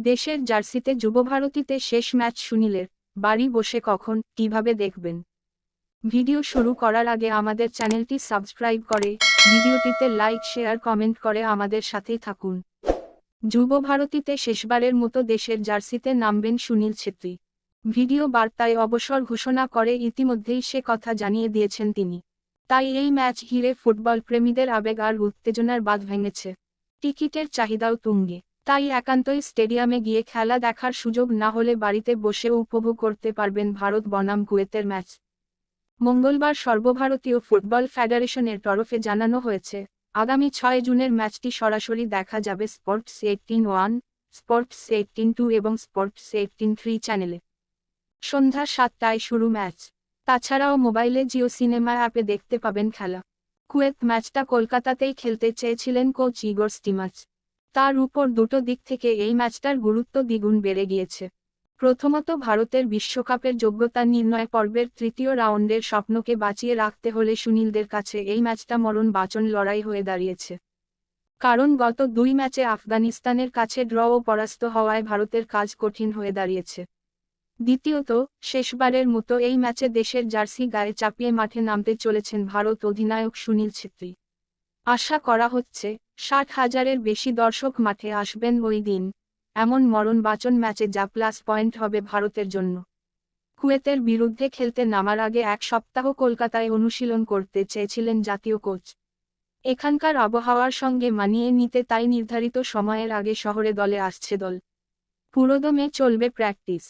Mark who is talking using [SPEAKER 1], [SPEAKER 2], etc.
[SPEAKER 1] দেশের জার্সিতে যুবভারতীতে শেষ ম্যাচ সুনীলের বাড়ি বসে কখন, কীভাবে দেখবেন? ভিডিও শুরু করার আগে আমাদের চ্যানেলটি সাবস্ক্রাইব করে, ভিডিওটিতে লাইক, শেয়ার, কমেন্ট করে আমাদের সাথেই থাকুন। যুব ভারতীতে শেষবারের মতো দেশের জার্সিতে নামবেন সুনীল ছেত্রী। ভিডিও বার্তায় অবসর ঘোষণা করে ইতিমধ্যেই সে কথা জানিয়ে দিয়েছেন তিনি। তাই এই ম্যাচ ঘিরে ফুটবল প্রেমীদের আবেগ আর উত্তেজনার বাঁধ ভেঙেছে। টিকিটের চাহিদাও তুঙ্গে। তাই একান্তই স্টেডিয়ামে গিয়ে খেলা দেখার সুযোগ না হলে বাড়িতে বসেও উপভোগ করতে পারবেন ভারত বনাম কুয়েতের ম্যাচ। মঙ্গলবার সর্বভারতীয় ফুটবল ফেডারেশনের তরফে জানানো হয়েছে, আগামী ছয় জুনের ম্যাচটি সরাসরি দেখা যাবে sports eighteen one, sports eighteen two এবং স্পোর্টস এইটিন থ্রি চ্যানেলে। সন্ধ্যা সাতটায় শুরু ম্যাচ। তাছাড়াও মোবাইলে জিও সিনেমা অ্যাপে দেখতে পাবেন খেলা। কুয়েত ম্যাচটা কলকাতাতেই খেলতে চেয়েছিলেন কোচ ইগর স্টিমাচ। তার উপর দুটো দিক থেকে এই ম্যাচটার গুরুত্ব দ্বিগুণ বেড়ে গিয়েছে। প্রথমত ভারতের বিশ্বকাপের যোগ্যতা নির্ণয় পর্বের তৃতীয় রাউন্ডের স্বপ্নকে বাঁচিয়ে রাখতে হলে সুনীলদের কাছে এই ম্যাচটা মরণ বাচন লড়াই হয়ে দাঁড়িয়েছে। কারণ গত দুই ম্যাচে আফগানিস্তানের কাছে ড্র ও পরাস্ত হওয়ায় ভারতের কাজ কঠিন হয়ে দাঁড়িয়েছে। দ্বিতীয়ত, শেষবারের মতো এই ম্যাচে দেশের জার্সি গায়ে চাপিয়ে মাঠে নামতে চলেছেন ভারত অধিনায়ক সুনীল ছেত্রী। আশা করা হচ্ছে, ষাট হাজারের বেশি দর্শক মাঠে আসবেন ওই দিন। এমন মরণ বাচন ম্যাচে যা প্লাস পয়েন্ট হবে ভারতের জন্য। কুয়েতের বিরুদ্ধে খেলতে নামার আগে এক সপ্তাহ কলকাতায় অনুশীলন করতে চেয়েছিলেন জাতীয় কোচ। এখানকার আবহাওয়ার সঙ্গে মানিয়ে নিতে তাই নির্ধারিত সময়ের আগে শহরে দলে আসছে দল। পুরোদমে চলবে প্র্যাকটিস।